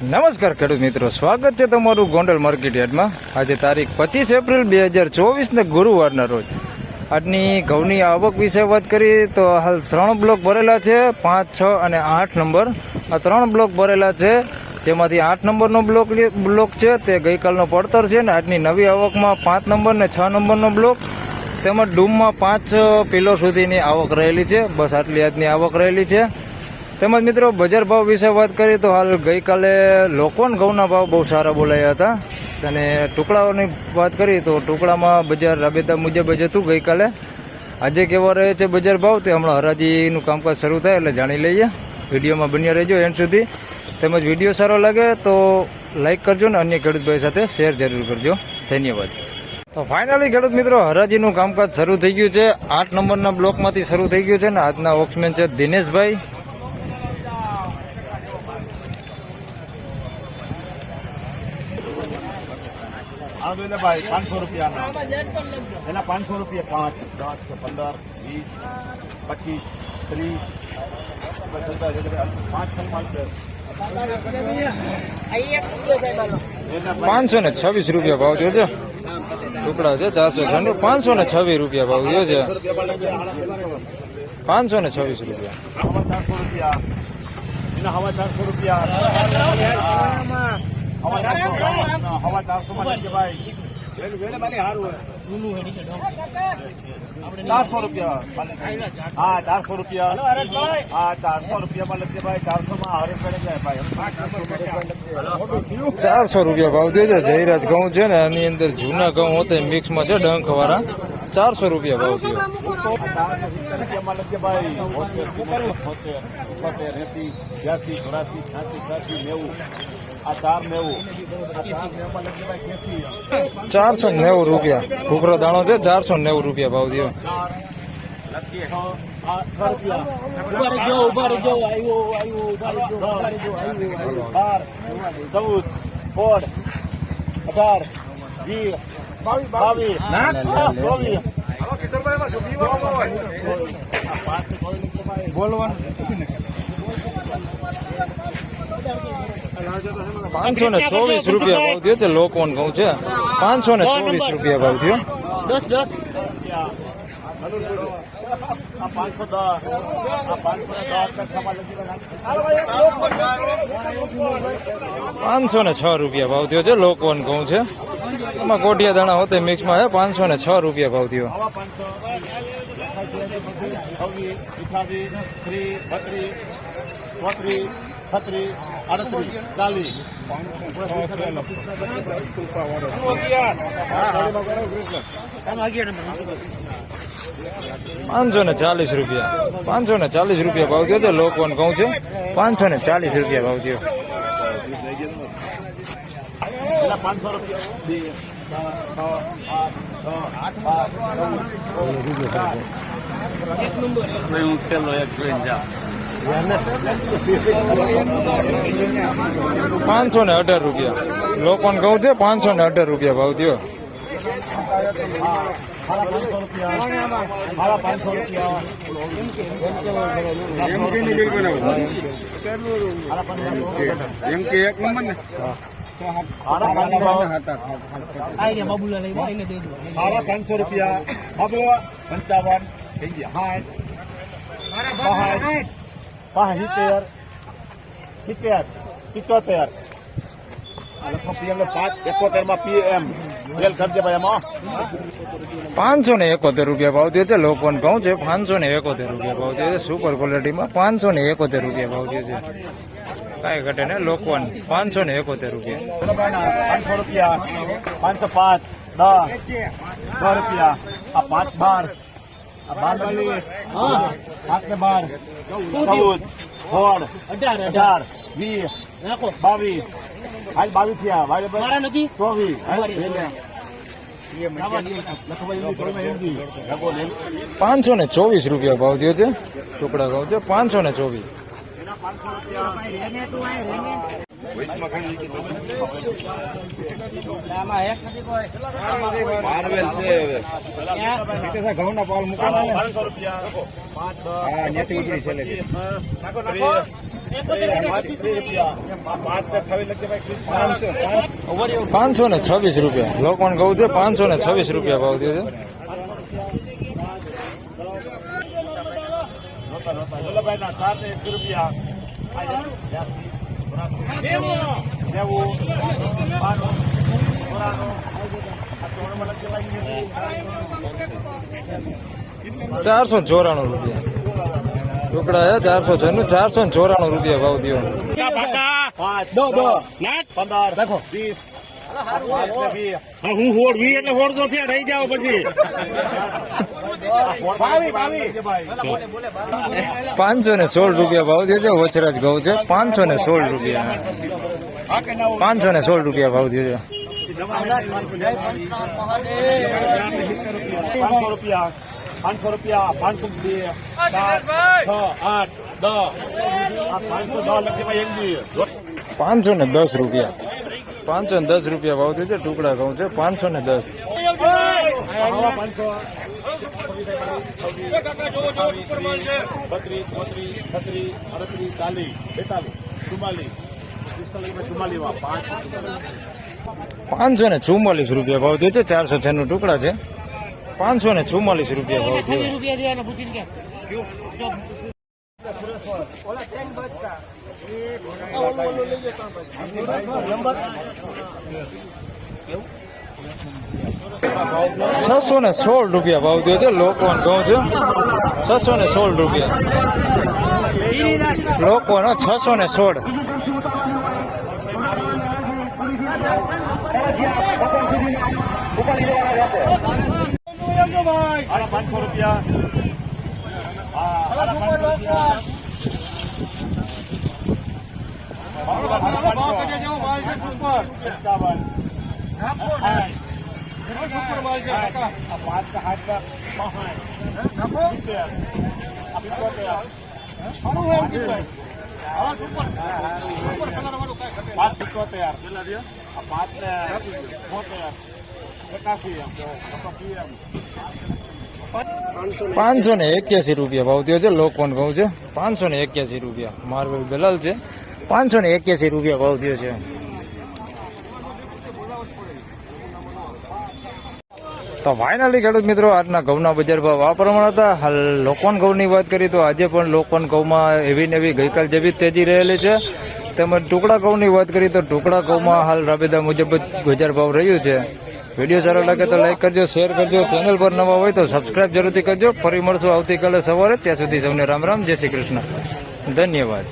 નમસ્કાર ખેડૂત મિત્રો, સ્વાગત છે તમારું ગોંડલ માર્કેટ યાર્ડમાં. આજે તારીખ પચીસ એપ્રિલ બે હજાર ચોવીસને ગુરુવારના રોજ. આજની ઘઉંની આવક વિશે વાત કરીએ તો હાલ ત્રણ બ્લોક ભરેલા છે, પાંચ, છ અને આઠ નંબર. આ ત્રણ બ્લોક ભરેલા છે, જેમાંથી આઠ નંબરનો બ્લોક બ્લોક છે, તે ગઈકાલનો પડતર છે ને આજની નવી આવકમાં પાંચ નંબર ને છ નંબરનો બ્લોક. તેમજ ડૂમમાં પાંચ પિલો સુધીની આવક રહેલી છે. બસ આટલી આજની આવક રહેલી છે. તેમજ મિત્રો, બજાર ભાવ વિશે વાત કરીએ તો હાલ ગઈકાલે લોકોન ઘઉંના ભાવ બહુ સારા બોલાયા હતા. અને ટુકડાઓની વાત કરીએ તો ટુકડામાં બજાર રાબેતા મુજબ જ હતું ગઈકાલે. આજે કેવા રહે છે બજાર ભાવ તે હમણાં હરાજીનું કામકાજ શરૂ થાય એટલે જાણી લઈએ. વિડીયોમાં બન્યા રહેજો એન્ડ સુધી. તેમજ વીડિયો સારો લાગે તો લાઇક કરજો ને અન્ય ખેડૂતભાઈ સાથે શેર જરૂર કરજો. ધન્યવાદ. તો ફાઇનલી ખેડૂત મિત્રો, હરાજીનું કામકાજ શરૂ થઈ ગયું છે. આઠ નંબરના બ્લોકમાંથી શરૂ થઈ ગયું છે ને આજના વોક્સમેન છે દિનેશભાઈ. આ જોઈ લે ભાઈ પાંચસો રૂપિયા એના પાંચસો રૂપિયા પાંચ દસ પંદર વીસ પચીસ ત્રીસ પાંચ છ પાંચ દસ પાંચસો ને છવ્વીસ રૂપિયા ભાવ થયો છે ટુકડા છે ચારસો છન્નું પાંચસો ને છવ્વીસ રૂપિયા ભાવ થયો છે પાંચસો ને છવ્વીસ રૂપિયા હવા ચારસો રૂપિયા એના હવા ચારસો રૂપિયા હવા ચારસો હવા ચારસો માં ચારસો રૂપિયા હા ચારસો રૂપિયા. હા ચારસો રૂપિયામાં લખજે ભાઈ. ચારસો માં હરેશભાઈ ચારસો રૂપિયા ભાવ દેજો. છે જયરાજ ઘઉં છે ને એની અંદર જૂના ઘઉં હોતે મિક્સમાં છે ડંખ વાળા ચારસો રૂપિયા ભાવ થયો. ભાઈ. બોતેર એસી બ્યાસી છ્યાસી છ્યાસી નેવું. ચારસો નેવું રૂપિયા. કુકરો દાણો છે, ચારસો નેવું રૂપિયા ભાવ થયો. ચૌદ સોળ અઢાર વીસ બાવીસ ચોવીસ પાંચસો ને ચોવીસ રૂપિયા ભાવ થયો છે, લોકોન ઘઉં છે. પાંચસો ને ચોવીસ રૂપિયા ભાવ થયો દસ દસ પાંચસો ને છ રૂપિયા ભાવ થયો છે લોકોન ઘઉં છે એમાં કોટિયા દાણા હોતે મિક્સમાં છે પાંચસો ને છ રૂપિયા ભાવ થયો છવ્વીસ છત્રીસ અડત્રીસ ચાલીસ. પાંચસો ને ચાલીસ રૂપિયા. પાંચસો ને ચાલીસ રૂપિયા ભાવ થયો છે લોકોન કહું છે પાંચસો ને ચાલીસ રૂપિયા ભાવ થયો. પાંચસો રૂપિયા. બે, ચાર, છ, આઠ, છ, બાર, ચૌદ, ચાર. હું છેલ્લો એક જોઈને જાઉં. પાંચસો ને અઢાર રૂપિયા. લોકોને કહું છે, પાંચસો ને અઢાર રૂપિયા ભાવ થયો. પાંચસો રૂપિયા. પંચાવન થઈ ગયા પાંચ સિત્તેર પિત્તોતેર પાંચસો ને એકોતેર રૂપિયા ભાવ થયો છે લોકોન ઘઉં છે પાંચસો ને એકોતેર રૂપિયા ભાવ થયો છે. સુપર ક્વોલિટીમાં પાંચસો ને એકોતેર રૂપિયા ભાવ થયો છે. કાંઈ ઘટે ને લોકોન પાંચસો ને એકોતેર રૂપિયા. પાંચસો રૂપિયા. પાંચસો પાંચ દસ રૂપિયા. આ પાંચ બાર. બાર બાવીસ પાંચ ને બાર ચૌદ સોળ અઢાર વીસ બાવીસ. હાલ બાવીસ થયા. વાય નથી? ચોવીસ. પાંચસો ને ચોવીસ રૂપિયા ભાવ થયો છે. ટુકડા ભાવ છે. પાંચસો ને ચોવીસ. પાલ મૂકવાના પાંચ ને ભાઈ ત્રીસ પાંચસો ને છવ્વીસ રૂપિયા. લોકોને કહું છે, પાંચસો ને છવ્વીસ રૂપિયા ભાવ થયો છે. રૂપિયા. નેવું બાણું ચોરાણું આ ચોરાણું લખજે ભાઈ ચારસો ચોરાણું રૂપિયા. ટુકડા હે ચારસો છન્નું ચારસો ને ચોરાણું રૂપિયા ભાવ પાંચ દો પંદર વીસ હું હોડ વી એટલે હોડ તો થયા રહી જાવ પછી. પાંચસો ને સોળ રૂપિયા ભાવ થયો છે વચરાજ ઘઉં છે. પાંચસો ને સોળ રૂપિયા. પાંચસો ને સોળ રૂપિયા ભાવ છે. પાંચસો રૂપિયા પાંચસો રૂપિયા પાંચસો બે છ આઠ દસ. પાંચસો દસ લખજે પાંચસો ને દસ રૂપિયા. પાંચસો ને દસ રૂપિયા ભાવ થયો છે ટુકડા ઘઉં છે પાંચસો ને દસ. પાંચસો બત્રીસ છત્રીસ અડત્રીસ ચાલીસ બેતાલીસ ચુમ્માલીસ પિસ્તાલીસ ચુમ્માલીસ પાંચ પાંચસો ને ચુમ્માલીસ રૂપિયા ભાવ થયો છે ચારસો છન્નું ટુકડા છે. પાંચસો ને ચુમ્માલીસ રૂપિયા ભાવ થયો. છસો ને સોળ રૂપિયા ભાવ થયો છે લોકવાન ઘઉં છે. છસો ને સોળ રૂપિયા. લોકોનો છસો ને સોળ. પાંચસો રૂપિયા. એકાવન પાંચસો ને એક્યાસી રૂપિયા ભાવ થયો છે, લોકોન ભાવ છે. પાંચસો ને એક્યાસી રૂપિયા. માર્વેલ દલાલ છે. પાંચસો ને એક્યાસી રૂપિયા ભાવ થયો છે. તો ફાઇનલી ખેડૂત મિત્રો, આજના ઘઉંના બજાર ભાવ આ પ્રમાણે હતા. લોકોન ઘઉંની વાત કરીએ તો આજે પણ લોકોન ઘઉંમાં એવી ને એવી ગઈકાલ જેવી તેજી રહેલી છે. તેમજ ટુકડા ઘઉંની વાત કરીએ તો ટુકડા ઘઉંમાં હાલ રાબેદા મુજબ જ બજાર ભાવ રહ્યું છે. વીડિયો સારો લાગે તો લાઈક કરજો, શેર કરજો. ચેનલ પર નવા હોય તો સબસ્ક્રાઇબ જરૂરથી કરજો. ફરી મળશું આવતીકાલે સવારે. ત્યાં સુધી સૌને રામ રામ જય શ્રી કૃષ્ણ. ધન્યવાદ.